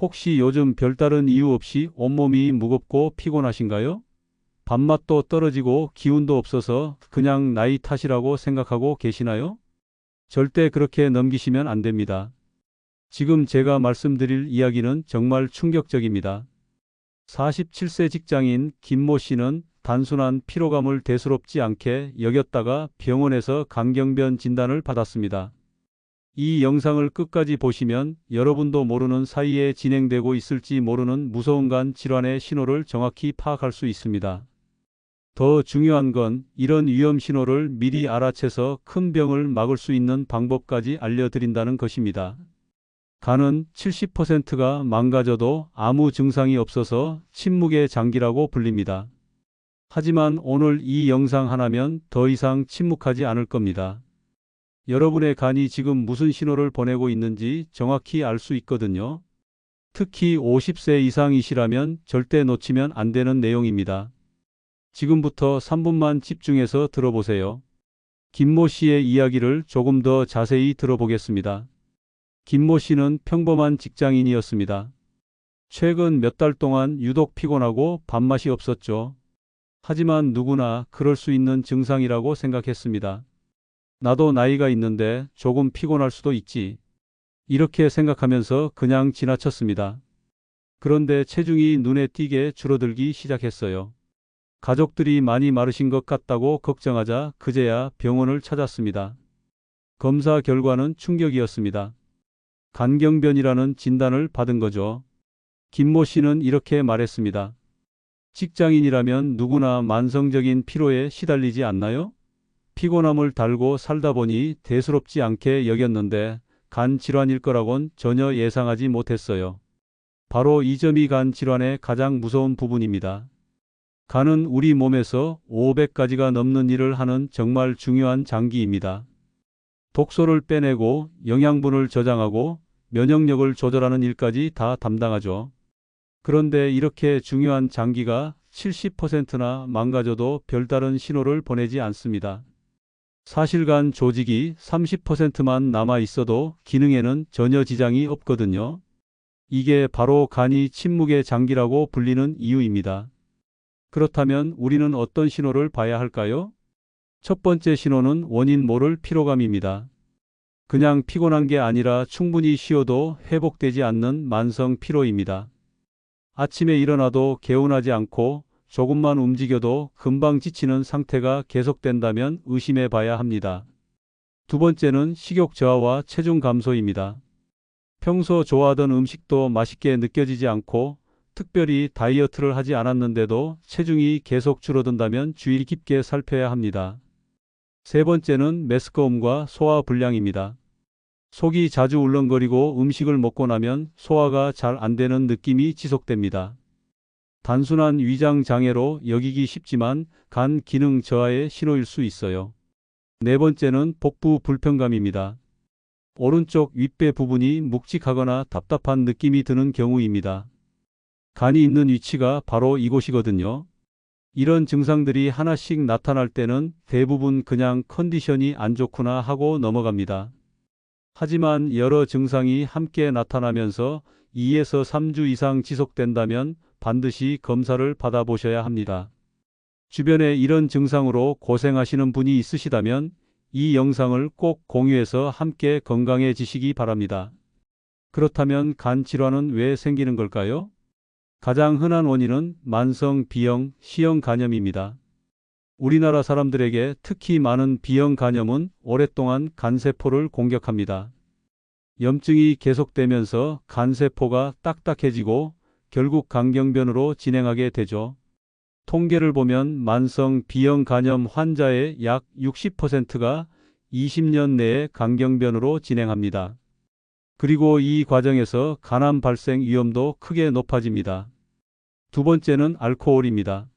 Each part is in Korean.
혹시 요즘 별다른 이유 없이 온몸이 무겁고 피곤하신가요? 밥맛도 떨어지고 기운도 없어서 그냥 나이 탓이라고 생각하고 계시나요? 절대 그렇게 넘기시면 안 됩니다. 지금 제가 말씀드릴 이야기는 정말 충격적입니다. 47세 직장인 김모 씨는 단순한 피로감을 대수롭지 않게 여겼다가 병원에서 강경변 진단을 받았습니다. 이 영상을 끝까지 보시면 여러분도 모르는 사이에 진행되고 있을지 모르는 무서운 간 질환의 신호를 정확히 파악할 수 있습니다. 더 중요한 건 이런 위험 신호를 미리 알아채서 큰 병을 막을 수 있는 방법까지 알려드린다는 것입니다. 간은 70%가 망가져도 아무 증상이 없어서 침묵의 장기라고 불립니다. 하지만 오늘 이 영상 하나면 더 이상 침묵하지 않을 겁니다. 여러분의 간이 지금 무슨 신호를 보내고 있는지 정확히 알 수 있거든요. 특히 50세 이상이시라면 절대 놓치면 안 되는 내용입니다. 지금부터 3분만 집중해서 들어보세요. 김모 씨의 이야기를 조금 더 자세히 들어보겠습니다. 김모 씨는 평범한 직장인이었습니다. 최근 몇 달 동안 유독 피곤하고 밥맛이 없었죠. 하지만 누구나 그럴 수 있는 증상이라고 생각했습니다. 나도 나이가 있는데 조금 피곤할 수도 있지. 이렇게 생각하면서 그냥 지나쳤습니다. 그런데 체중이 눈에 띄게 줄어들기 시작했어요. 가족들이 많이 마르신 것 같다고 걱정하자 그제야 병원을 찾았습니다. 검사 결과는 충격이었습니다. 간경변이라는 진단을 받은 거죠. 김모 씨는 이렇게 말했습니다. 직장인이라면 누구나 만성적인 피로에 시달리지 않나요? 피곤함을 달고 살다 보니 대수롭지 않게 여겼는데 간 질환일 거라곤 전혀 예상하지 못했어요. 바로 이 점이 간 질환의 가장 무서운 부분입니다. 간은 우리 몸에서 500가지가 넘는 일을 하는 정말 중요한 장기입니다. 독소를 빼내고 영양분을 저장하고 면역력을 조절하는 일까지 다 담당하죠. 그런데 이렇게 중요한 장기가 70%나 망가져도 별다른 신호를 보내지 않습니다. 사실 간 조직이 30%만 남아 있어도 기능에는 전혀 지장이 없거든요. 이게 바로 간이 침묵의 장기라고 불리는 이유입니다. 그렇다면 우리는 어떤 신호를 봐야 할까요? 첫 번째 신호는 원인 모를 피로감입니다. 그냥 피곤한 게 아니라 충분히 쉬어도 회복되지 않는 만성 피로입니다. 아침에 일어나도 개운하지 않고 조금만 움직여도 금방 지치는 상태가 계속된다면 의심해 봐야 합니다. 두 번째는 식욕 저하와 체중 감소입니다. 평소 좋아하던 음식도 맛있게 느껴지지 않고 특별히 다이어트를 하지 않았는데도 체중이 계속 줄어든다면 주의 깊게 살펴야 합니다. 세 번째는 메스꺼움과 소화 불량입니다. 속이 자주 울렁거리고 음식을 먹고 나면 소화가 잘 안 되는 느낌이 지속됩니다. 단순한 위장 장애로 여기기 쉽지만 간 기능 저하의 신호일 수 있어요. 네 번째는 복부 불편감입니다. 오른쪽 윗배 부분이 묵직하거나 답답한 느낌이 드는 경우입니다. 간이 있는 위치가 바로 이곳이거든요. 이런 증상들이 하나씩 나타날 때는 대부분 그냥 컨디션이 안 좋구나 하고 넘어갑니다. 하지만 여러 증상이 함께 나타나면서 2에서 3주 이상 지속된다면 반드시 검사를 받아보셔야 합니다. 주변에 이런 증상으로 고생하시는 분이 있으시다면 이 영상을 꼭 공유해서 함께 건강해지시기 바랍니다. 그렇다면 간 질환은 왜 생기는 걸까요? 가장 흔한 원인은 만성 B형, C형 간염입니다. 우리나라 사람들에게 특히 많은 B형 간염은 오랫동안 간세포를 공격합니다. 염증이 계속되면서 간세포가 딱딱해지고 결국 간경변으로 진행하게 되죠. 통계를 보면 만성 B형 간염 환자의 약 60%가 20년 내에 간경변으로 진행합니다. 그리고 이 과정에서 간암 발생 위험도 크게 높아집니다. 두 번째는 알코올입니다.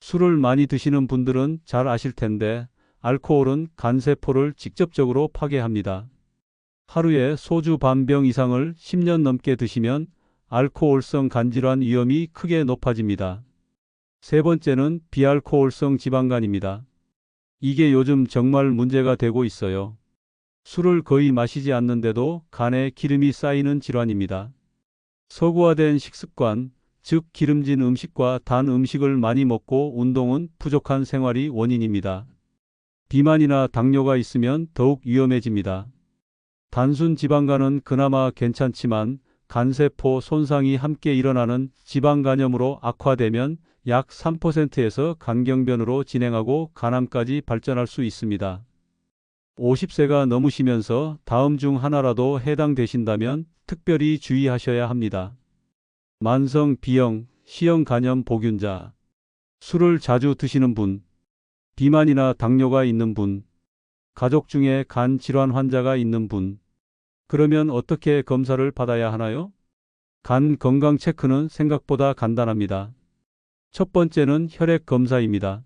술을 많이 드시는 분들은 잘 아실 텐데 알코올은 간세포를 직접적으로 파괴합니다. 하루에 소주 반 병 이상을 10년 넘게 드시면 알코올성 간질환 위험이 크게 높아집니다. 세 번째는 비알코올성 지방간입니다. 이게 요즘 정말 문제가 되고 있어요. 술을 거의 마시지 않는데도 간에 기름이 쌓이는 질환입니다. 서구화된 식습관, 즉 기름진 음식과 단 음식을 많이 먹고 운동은 부족한 생활이 원인입니다. 비만이나 당뇨가 있으면 더욱 위험해집니다. 단순 지방간은 그나마 괜찮지만 간세포 손상이 함께 일어나는 지방간염으로 악화되면 약 3%에서 간경변으로 진행하고 간암까지 발전할 수 있습니다. 50세가 넘으시면서 다음 중 하나라도 해당되신다면 특별히 주의하셔야 합니다. 만성 비형, 시형 간염 보균자, 술을 자주 드시는 분, 비만이나 당뇨가 있는 분, 가족 중에 간 질환 환자가 있는 분. 그러면 어떻게 검사를 받아야 하나요? 간 건강 체크는 생각보다 간단합니다. 첫 번째는 혈액 검사입니다.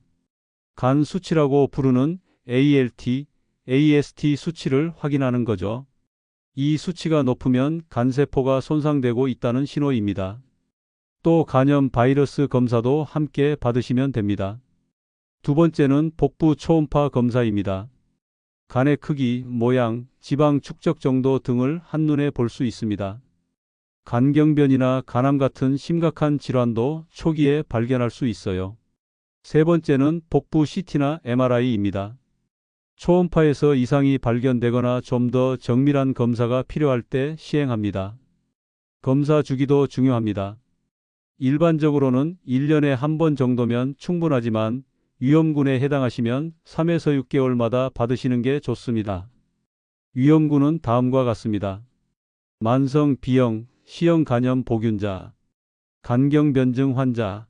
간 수치라고 부르는 ALT, AST 수치를 확인하는 거죠. 이 수치가 높으면 간세포가 손상되고 있다는 신호입니다. 또 간염 바이러스 검사도 함께 받으시면 됩니다. 두 번째는 복부 초음파 검사입니다. 간의 크기, 모양, 지방 축적 정도 등을 한눈에 볼 수 있습니다. 간경변이나 간암 같은 심각한 질환도 초기에 발견할 수 있어요. 세 번째는 복부 CT나 MRI입니다. 초음파에서 이상이 발견되거나 좀 더 정밀한 검사가 필요할 때 시행합니다. 검사 주기도 중요합니다. 일반적으로는 1년에 한 번 정도면 충분하지만 위험군에 해당하시면 3에서 6개월마다 받으시는 게 좋습니다. 위험군은 다음과 같습니다. 만성 비형, 시형 간염 보균자, 간경 변증 환자,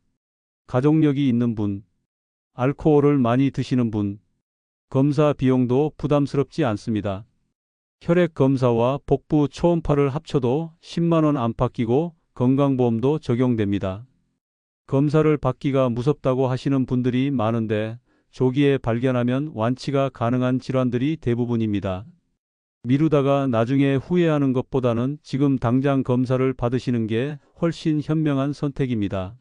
가족력이 있는 분, 알코올을 많이 드시는 분, 검사 비용도 부담스럽지 않습니다. 혈액 검사와 복부 초음파를 합쳐도 10만원 안팎이고 건강보험도 적용됩니다. 검사를 받기가 무섭다고 하시는 분들이 많은데 조기에 발견하면 완치가 가능한 질환들이 대부분입니다. 미루다가 나중에 후회하는 것보다는 지금 당장 검사를 받으시는 게 훨씬 현명한 선택입니다.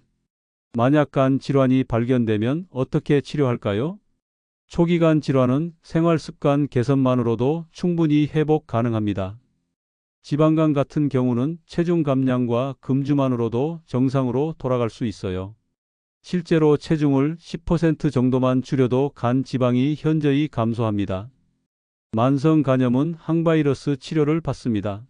만약 간 질환이 발견되면 어떻게 치료할까요? 초기간 질환은 생활 습관 개선만으로도 충분히 회복 가능합니다. 지방간 같은 경우는 체중 감량과 금주만으로도 정상으로 돌아갈 수 있어요. 실제로 체중을 10% 정도만 줄여도 간 지방이 현저히 감소합니다. 만성 간염은 항바이러스 치료를 받습니다.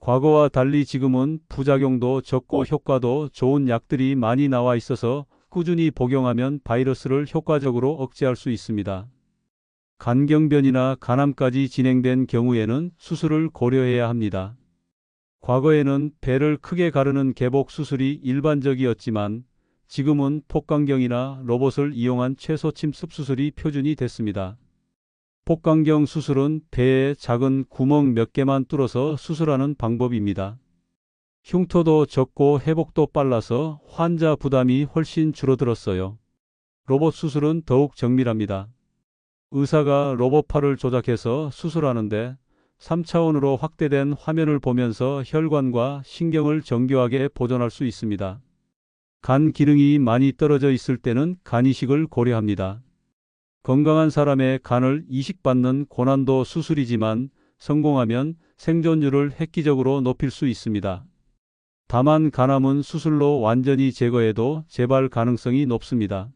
과거와 달리 지금은 부작용도 적고 효과도 좋은 약들이 많이 나와 있어서 꾸준히 복용하면 바이러스를 효과적으로 억제할 수 있습니다. 간경변이나 간암까지 진행된 경우에는 수술을 고려해야 합니다. 과거에는 배를 크게 가르는 개복 수술이 일반적이었지만 지금은 폭강경이나 로봇을 이용한 최소 침습 수술이 표준이 됐습니다. 폭강경 수술은 배에 작은 구멍 몇 개만 뚫어서 수술하는 방법입니다. 흉터도 적고 회복도 빨라서 환자 부담이 훨씬 줄어들었어요. 로봇 수술은 더욱 정밀합니다. 의사가 로봇팔을 조작해서 수술하는데 3차원으로 확대된 화면을 보면서 혈관과 신경을 정교하게 보존할 수 있습니다. 간 기능이 많이 떨어져 있을 때는 간 이식을 고려합니다. 건강한 사람의 간을 이식받는 고난도 수술이지만 성공하면 생존율을 획기적으로 높일 수 있습니다. 다만 간암은 수술로 완전히 제거해도 재발 가능성이 높습니다.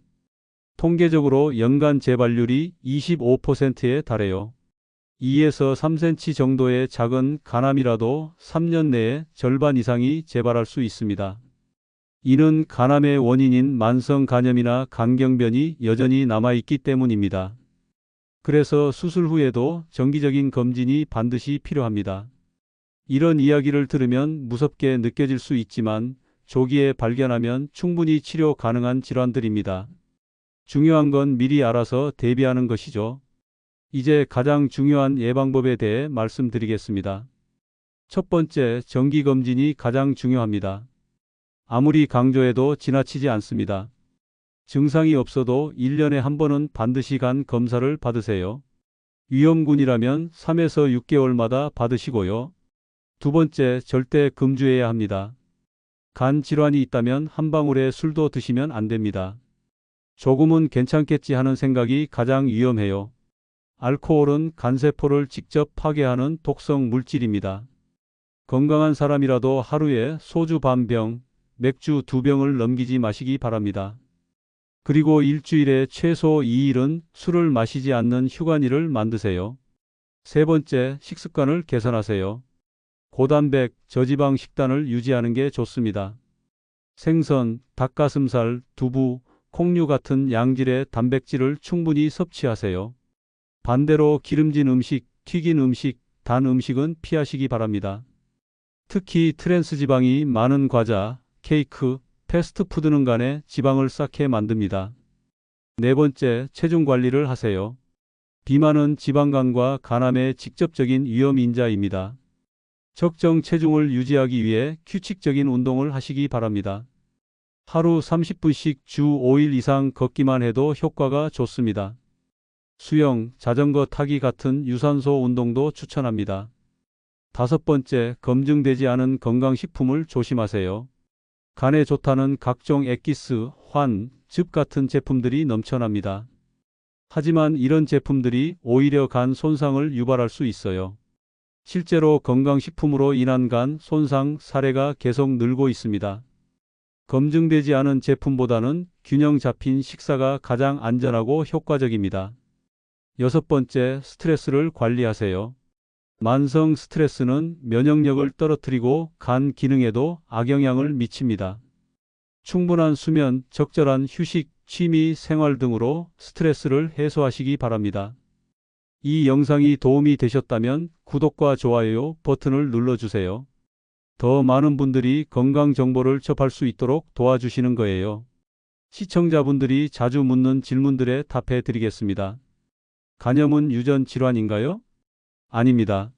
통계적으로 연간 재발률이 25%에 달해요. 2에서 3cm 정도의 작은 간암이라도 3년 내에 절반 이상이 재발할 수 있습니다. 이는 간암의 원인인 만성 간염이나 간경변이 여전히 남아있기 때문입니다. 그래서 수술 후에도 정기적인 검진이 반드시 필요합니다. 이런 이야기를 들으면 무섭게 느껴질 수 있지만 조기에 발견하면 충분히 치료 가능한 질환들입니다. 중요한 건 미리 알아서 대비하는 것이죠. 이제 가장 중요한 예방법에 대해 말씀드리겠습니다. 첫 번째, 정기검진이 가장 중요합니다. 아무리 강조해도 지나치지 않습니다. 증상이 없어도 1년에 한 번은 반드시 간 검사를 받으세요. 위험군이라면 3에서 6개월마다 받으시고요. 두 번째, 절대 금주해야 합니다. 간 질환이 있다면 한 방울의 술도 드시면 안 됩니다. 조금은 괜찮겠지 하는 생각이 가장 위험해요. 알코올은 간세포를 직접 파괴하는 독성 물질입니다. 건강한 사람이라도 하루에 소주 반 병, 맥주 두 병을 넘기지 마시기 바랍니다. 그리고 일주일에 최소 2일은 술을 마시지 않는 휴관일을 만드세요. 세 번째, 식습관을 개선하세요. 고단백, 저지방 식단을 유지하는 게 좋습니다. 생선, 닭가슴살, 두부, 콩류 같은 양질의 단백질을 충분히 섭취하세요. 반대로 기름진 음식, 튀긴 음식, 단 음식은 피하시기 바랍니다. 특히 트랜스 지방이 많은 과자, 케이크, 패스트푸드는 간에 지방을 쌓게 만듭니다. 네 번째, 체중 관리를 하세요. 비만은 지방간과 간암의 직접적인 위험 인자입니다. 적정 체중을 유지하기 위해 규칙적인 운동을 하시기 바랍니다. 하루 30분씩 주 5일 이상 걷기만 해도 효과가 좋습니다. 수영, 자전거 타기 같은 유산소 운동도 추천합니다. 다섯 번째, 검증되지 않은 건강식품을 조심하세요. 간에 좋다는 각종 액기스, 환, 즙 같은 제품들이 넘쳐납니다. 하지만 이런 제품들이 오히려 간 손상을 유발할 수 있어요. 실제로 건강식품으로 인한 간 손상 사례가 계속 늘고 있습니다. 검증되지 않은 제품보다는 균형 잡힌 식사가 가장 안전하고 효과적입니다. 여섯 번째, 스트레스를 관리하세요. 만성 스트레스는 면역력을 떨어뜨리고 간 기능에도 악영향을 미칩니다. 충분한 수면, 적절한 휴식, 취미, 생활 등으로 스트레스를 해소하시기 바랍니다. 이 영상이 도움이 되셨다면 구독과 좋아요 버튼을 눌러주세요. 더 많은 분들이 건강 정보를 접할 수 있도록 도와주시는 거예요. 시청자분들이 자주 묻는 질문들에 답해 드리겠습니다. 간염은 유전 질환인가요? 아닙니다.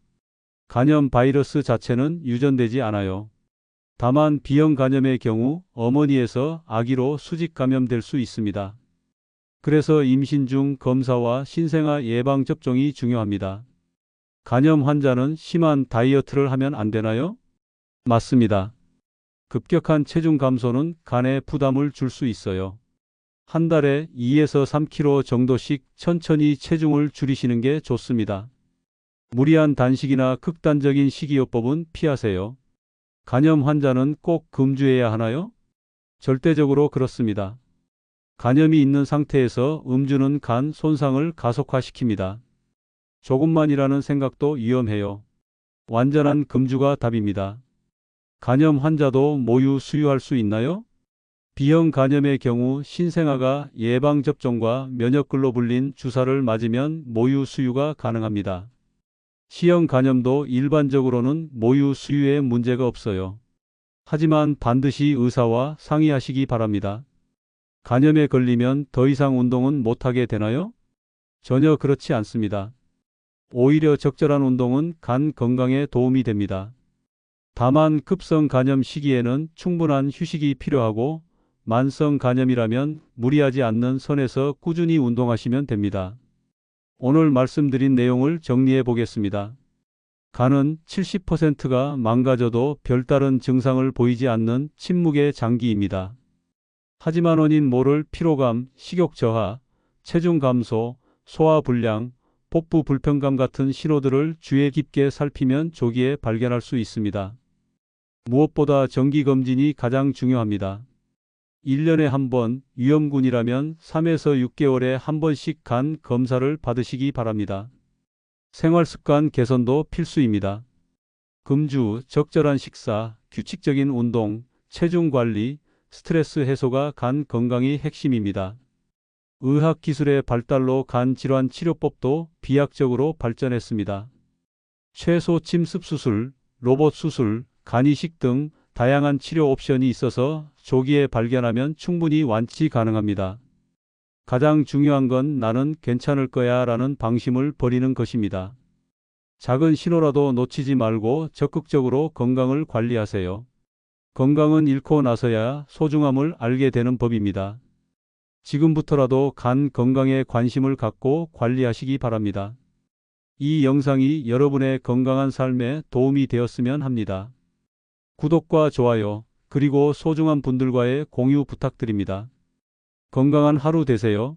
간염 바이러스 자체는 유전되지 않아요. 다만 B형 간염의 경우 어머니에서 아기로 수직 감염될 수 있습니다. 그래서 임신 중 검사와 신생아 예방 접종이 중요합니다. 간염 환자는 심한 다이어트를 하면 안 되나요? 맞습니다. 급격한 체중 감소는 간에 부담을 줄 수 있어요. 한 달에 2에서 3kg 정도씩 천천히 체중을 줄이시는 게 좋습니다. 무리한 단식이나 극단적인 식이요법은 피하세요. 간염 환자는 꼭 금주해야 하나요? 절대적으로 그렇습니다. 간염이 있는 상태에서 음주는 간 손상을 가속화시킵니다. 조금만이라는 생각도 위험해요. 완전한 금주가 답입니다. 간염 환자도 모유 수유할 수 있나요? B형 간염의 경우 신생아가 예방접종과 면역글로 불린 주사를 맞으면 모유 수유가 가능합니다. C형 간염도 일반적으로는 모유 수유에 문제가 없어요. 하지만 반드시 의사와 상의하시기 바랍니다. 간염에 걸리면 더 이상 운동은 못하게 되나요? 전혀 그렇지 않습니다. 오히려 적절한 운동은 간 건강에 도움이 됩니다. 다만 급성 간염 시기에는 충분한 휴식이 필요하고 만성 간염이라면 무리하지 않는 선에서 꾸준히 운동하시면 됩니다. 오늘 말씀드린 내용을 정리해 보겠습니다. 간은 70%가 망가져도 별다른 증상을 보이지 않는 침묵의 장기입니다. 하지만 원인 모를 피로감, 식욕 저하, 체중 감소, 소화 불량, 복부 불편감 같은 신호들을 주의 깊게 살피면 조기에 발견할 수 있습니다. 무엇보다 정기검진이 가장 중요합니다. 1년에 한 번, 위험군이라면 3에서 6개월에 한 번씩 간 검사를 받으시기 바랍니다. 생활습관 개선도 필수입니다. 금주, 적절한 식사, 규칙적인 운동, 체중 관리, 스트레스 해소가 간 건강의 핵심입니다. 의학 기술의 발달로 간 질환 치료법도 비약적으로 발전했습니다. 최소 침습 수술, 로봇 수술, 간이식 등 다양한 치료 옵션이 있어서 조기에 발견하면 충분히 완치 가능합니다. 가장 중요한 건 나는 괜찮을 거야 라는 방심을 버리는 것입니다. 작은 신호라도 놓치지 말고 적극적으로 건강을 관리하세요. 건강은 잃고 나서야 소중함을 알게 되는 법입니다. 지금부터라도 간 건강에 관심을 갖고 관리하시기 바랍니다. 이 영상이 여러분의 건강한 삶에 도움이 되었으면 합니다. 구독과 좋아요, 그리고 소중한 분들과의 공유 부탁드립니다. 건강한 하루 되세요.